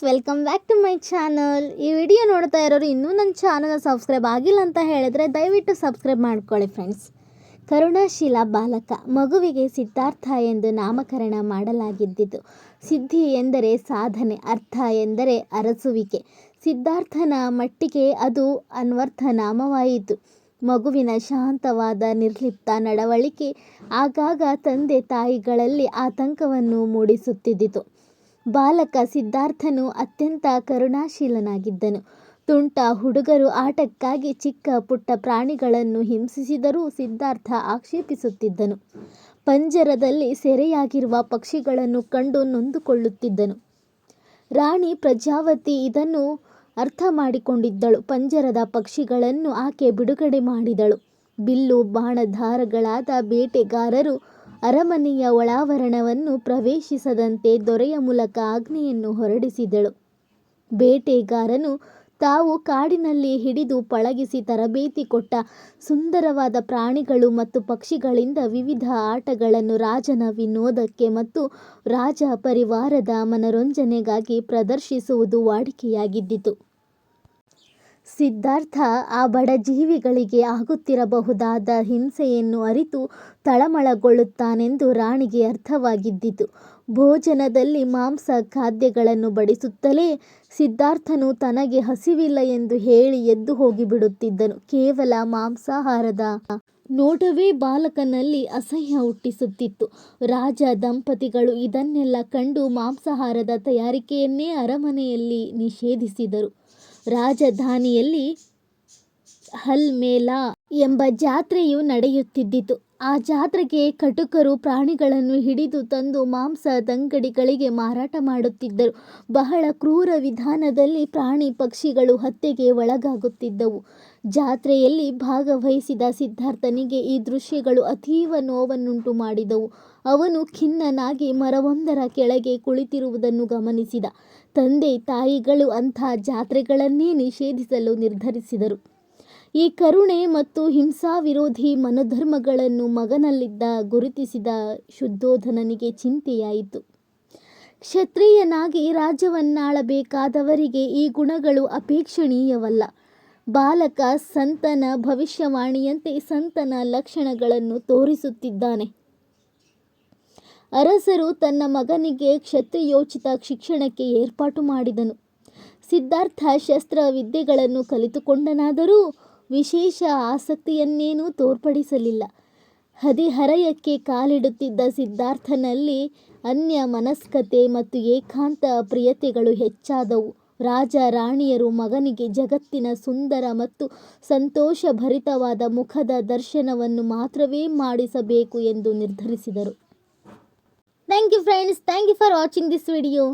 Welcome back to my channel ಈ video ನೋಡ್ತಾ ಇರೋರು ಇನ್ನೂ ನನ್ನ ಚಾನಲ್ ಸಬ್ಸ್ಕ್ರೈಬ್ ಆಗಿಲ್ಲ ಅಂತ ಹೇಳಿದ್ರೆ ದಯವಿಟ್ಟು ಸಬ್ಸ್ಕ್ರೈಬ್ ಮಾಡ್ಕೊಳ್ಳಿ ಫ್ರೆಂಡ್ಸ್ ಕರುಣಾಶೀಲ ಬಾಲಕ, ಮಗುವಿಗೆ ಸಿದ್ಧಾರ್ಥ ಎಂದು ನಾಮಕರಣ ಮಾಡಲಾಗಿದ್ದಿತು ಸಿದ್ಧಿ ಎಂದರೆ ಸಾಧನೆ, ಅರ್ಥ ಎಂದರೆ ಅರಸುವಿಕೆ. ಸಿದ್ಧಾರ್ಥನ ಮಟ್ಟಿಗೆ ಅದು ಅನ್ವರ್ಥ ನಾಮವಾಯಿತು. ಮಗುವಿನ ಶಾಂತವಾದ, ನಿರ್ಲಿಪ್ತ ನಡವಳಿಕೆ ಆಗಾಗ ತಂದೆ ತಾಯಿಗಳಲ್ಲಿ ಆತಂಕವನ್ನು ಮೂಡಿಸುತ್ತಿದ್ದಿತು. ಬಾಲಕ ಸಿದ್ಧಾರ್ಥನು ಅತ್ಯಂತ ಕರುಣಾಶೀಲನಾಗಿದ್ದನು. ತುಂಟ ಹುಡುಗರು ಆಟಕ್ಕಾಗಿ ಚಿಕ್ಕ ಪುಟ್ಟ ಪ್ರಾಣಿಗಳನ್ನು ಹಿಂಸಿಸಿದರೂ ಸಿದ್ಧಾರ್ಥ ಆಕ್ಷೇಪಿಸುತ್ತಿದ್ದನು. ಪಂಜರದಲ್ಲಿ ಸೆರೆಯಾಗಿರುವ ಪಕ್ಷಿಗಳನ್ನು ಕಂಡು ನೊಂದುಕೊಳ್ಳುತ್ತಿದ್ದನು. ರಾಣಿ ಪ್ರಜಾವತಿ ಇದನ್ನು ಅರ್ಥ ಮಾಡಿಕೊಂಡಿದ್ದಳು ಪಂಜರದ ಪಕ್ಷಿಗಳನ್ನು ಆಕೆ ಬಿಡುಗಡೆ ಮಾಡಿದಳು. ಬಿಲ್ಲು, ಬಾಣಧಾರಗಳಾದ ಬೇಟೆಗಾರರು ಅರಮನೆಯ ಒಳಾವರಣವನ್ನು ಪ್ರವೇಶಿಸದಂತೆ ದೊರೆಯ ಮೂಲಕ ಆಜ್ಞೆಯನ್ನು ಹೊರಡಿಸಿದಳು. ಬೇಟೆಗಾರನು ತಾವು ಕಾಡಿನಲ್ಲಿ ಹಿಡಿದು ಪಳಗಿಸಿ ತರಬೇತಿ ಕೊಟ್ಟ ಸುಂದರವಾದ ಪ್ರಾಣಿಗಳು ಮತ್ತು ಪಕ್ಷಿಗಳಿಂದ ವಿವಿಧ ಆಟಗಳನ್ನು ರಾಜನ ವಿನೋದಕ್ಕೆ ಮತ್ತು ರಾಜ ಪರಿವಾರದ ಮನರಂಜನೆಗಾಗಿ ಪ್ರದರ್ಶಿಸುವುದು ವಾಡಿಕೆಯಾಗಿದ್ದಿತು. ಸಿದ್ಧಾರ್ಥ ಆ ಬಡ ಜೀವಿಗಳಿಗೆ ಆಗುತ್ತಿರಬಹುದಾದ ಹಿಂಸೆಯನ್ನು ಅರಿತು ತಳಮಳಗೊಳ್ಳುತ್ತಾನೆಂದು ರಾಣಿಗೆ ಅರ್ಥವಾಗಿದ್ದಿತು. ಭೋಜನದಲ್ಲಿ ಮಾಂಸ ಖಾದ್ಯಗಳನ್ನು ಬಡಿಸುತ್ತಲೇ ಸಿದ್ಧಾರ್ಥನು ತನಗೆ ಹಸಿವಿಲ್ಲ ಎಂದು ಹೇಳಿ ಎದ್ದು ಹೋಗಿಬಿಡುತ್ತಿದ್ದನು. ಕೇವಲ ಮಾಂಸಾಹಾರದ ನೋಟವೇ ಬಾಲಕನಲ್ಲಿ ಅಸಹ್ಯ ಹುಟ್ಟಿಸುತ್ತಿತ್ತು. ರಾಜ, ದಂಪತಿಗಳು ಇದನ್ನೆಲ್ಲ ಕಂಡು ಮಾಂಸಾಹಾರದ ತಯಾರಿಕೆಯನ್ನೇ ಅರಮನೆಯಲ್ಲಿ ನಿಷೇಧಿಸಿದರು. ರಾಜಧಾನಿಯಲ್ಲಿ ಹಲ್ಮೇಲಾ ಎಂಬ ಜಾತ್ರೆಯು ನಡೆಯುತ್ತಿದ್ದಿತು. ಆ ಜಾತ್ರೆಗೆ ಕಟುಕರು ಪ್ರಾಣಿಗಳನ್ನು ಹಿಡಿದು ತಂದು ಮಾಂಸದಂಗಡಿಗಳಿಗೆ ಮಾರಾಟ ಮಾಡುತ್ತಿದ್ದರು. ಬಹಳ ಕ್ರೂರ ವಿಧಾನದಲ್ಲಿ ಪ್ರಾಣಿ ಪಕ್ಷಿಗಳು ಹತ್ಯೆಗೆ ಒಳಗಾಗುತ್ತಿದ್ದವು. ಜಾತ್ರೆಯಲ್ಲಿ ಭಾಗವಹಿಸಿದ ಸಿದ್ಧಾರ್ಥನಿಗೆ ಈ ದೃಶ್ಯಗಳು ಅತೀವ ನೋವನ್ನುಂಟು ಮಾಡಿದವು. ಅವನು ಖಿನ್ನನಾಗಿ ಮರವೊಂದರ ಕೆಳಗೆ ಕುಳಿತಿರುವುದನ್ನು ಗಮನಿಸಿದ. ತಂದೆ ತಾಯಿಗಳು ಅಂಥ ಜಾತ್ರೆಗಳನ್ನೇ ನಿಷೇಧಿಸಲು ನಿರ್ಧರಿಸಿದರು. ಈ ಕರುಣೆ ಮತ್ತು ಹಿಂಸಾ ವಿರೋಧಿ ಮನೋಧರ್ಮಗಳನ್ನು ಮಗನಲ್ಲಿದ್ದ ಗುರುತಿಸಿದ ಶುದ್ಧೋಧನನಿಗೆ ಚಿಂತೆಯಾಯಿತು. ಕ್ಷತ್ರಿಯನಾಗಿ ರಾಜ್ಯವನ್ನಾಳಬೇಕಾದವರಿಗೆ ಈ ಗುಣಗಳು ಅಪೇಕ್ಷಣೀಯವಲ್ಲ. ಬಾಲಕ ಸಂತನ ಭವಿಷ್ಯವಾಣಿಯಂತೆ ಸಂತನ ಲಕ್ಷಣಗಳನ್ನು ತೋರಿಸುತ್ತಿದ್ದಾನೆ. ಅರಸರು ತನ್ನ ಮಗನಿಗೆ ಕ್ಷತ್ರಿಯೋಚಿತ ಶಿಕ್ಷಣಕ್ಕೆ ಏರ್ಪಾಟು ಮಾಡಿದನು. ಸಿದ್ಧಾರ್ಥ ಶಸ್ತ್ರ ವಿದ್ಯೆಗಳನ್ನು ಕಲಿತುಕೊಂಡನಾದರೂ ವಿಶೇಷ ಆಸಕ್ತಿಯನ್ನೇನೂ ತೋರ್ಪಡಿಸಲಿಲ್ಲ. ಹದಿಹರೆಯಕ್ಕೆ ಕಾಲಿಡುತ್ತಿದ್ದ ಸಿದ್ಧಾರ್ಥನಲ್ಲಿ ಅನ್ಯ ಮನಸ್ಕತೆ ಮತ್ತು ಏಕಾಂತ ಪ್ರಿಯತೆಗಳು ಹೆಚ್ಚಾದವು. ರಾಜ ರಾಣಿಯರು ಮಗನಿಗೆ ಜಗತ್ತಿನ ಸುಂದರ ಮತ್ತು ಸಂತೋಷಭರಿತವಾದ ಮುಖದ ದರ್ಶನವನ್ನು ಮಾತ್ರವೇ ಮಾಡಿಸಬೇಕು ಎಂದು ನಿರ್ಧರಿಸಿದರು. Thank you friends, thank you for watching this video.